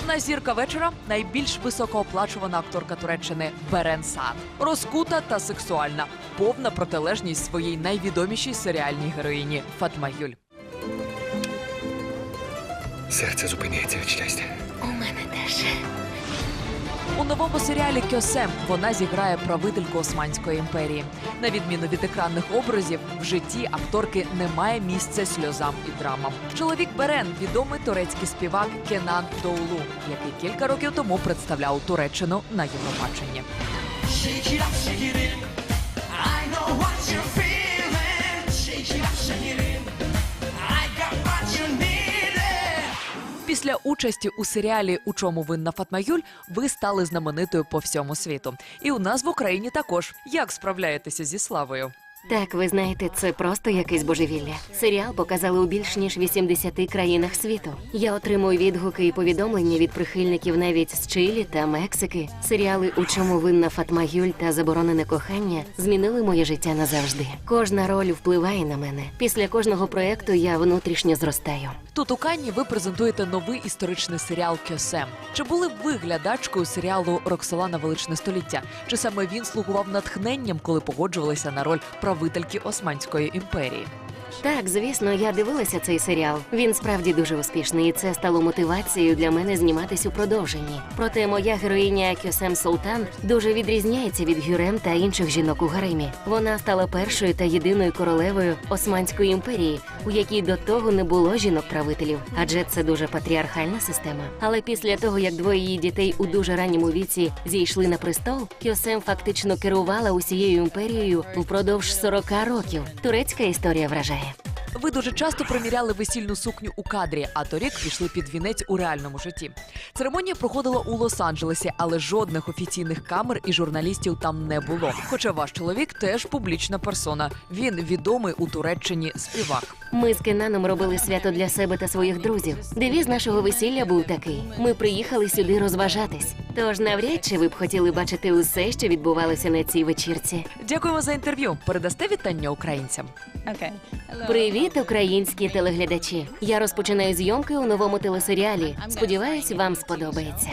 Головна зірка вечора найбільш високооплачувана акторка Туреччини Берен Сад. Розкута та сексуальна, повна протилежність своїй найвідомішій серіальній героїні Фатма Юль. Серце зупиняється від щастя. У мене теж. У новому серіалі Кьосем вона зіграє правительку Османської імперії. На відміну від екранних образів, в житті акторки немає місця сльозам і драмам. Чоловік Берен відомий турецький співак Кенан Доулу, який кілька років тому представляв Туреччину на Євробаченні. Після участі у серіалі У чому винна Фатмаюль ви стали знаменитою по всьому світу. І у нас в Україні також. Як справляєтеся зі славою? Так, ви знаєте, це просто якесь божевілля. Серіал показали у більш ніж 80 країнах світу. Я отримую відгуки і повідомлення від прихильників навіть з Чилі та Мексики. Серіали У чому винна Фатма Юль та Заборонене кохання змінили моє життя назавжди. Кожна роль впливає на мене. Після кожного проекту я внутрішньо зростаю. Тут у Канні ви презентуєте новий історичний серіал Кьосем. Чи були б ви глядачкою серіалу Роксолана Величне століття? Чи саме він слугував натхненням, коли погоджувалися на роль правительки Османської імперії? Так, звісно, я дивилася цей серіал. Він справді дуже успішний, і це стало мотивацією для мене зніматись у продовженні. Проте моя героїня Кьосем Султан дуже відрізняється від Гюрем та інших жінок у гаремі. Вона стала першою та єдиною королевою Османської імперії, у якій до того не було жінок-правителів, адже це дуже патріархальна система. Але після того, як двоє її дітей у дуже ранньому віці зійшли на престол, Кьосем фактично керувала усією імперією впродовж 40 років. Турецька історія вражає. Ви дуже часто приміряли весільну сукню у кадрі, а торік пішли під вінець у реальному житті. Церемонія проходила у Лос-Анджелесі, але жодних офіційних камер і журналістів там не було. Хоча ваш чоловік теж публічна персона. Він відомий у Туреччині співак. Ми з Кенаном робили свято для себе та своїх друзів. Девіз нашого весілля був такий: ми приїхали сюди розважатись. Тож навряд чи ви б хотіли бачити усе, що відбувалося на цій вечірці. Дякуємо за інтерв'ю. Передасте вітання українцям. Okay. Привіт, українські телеглядачі! Я розпочинаю зйомки у новому телесеріалі. Сподіваюсь, вам сподобається.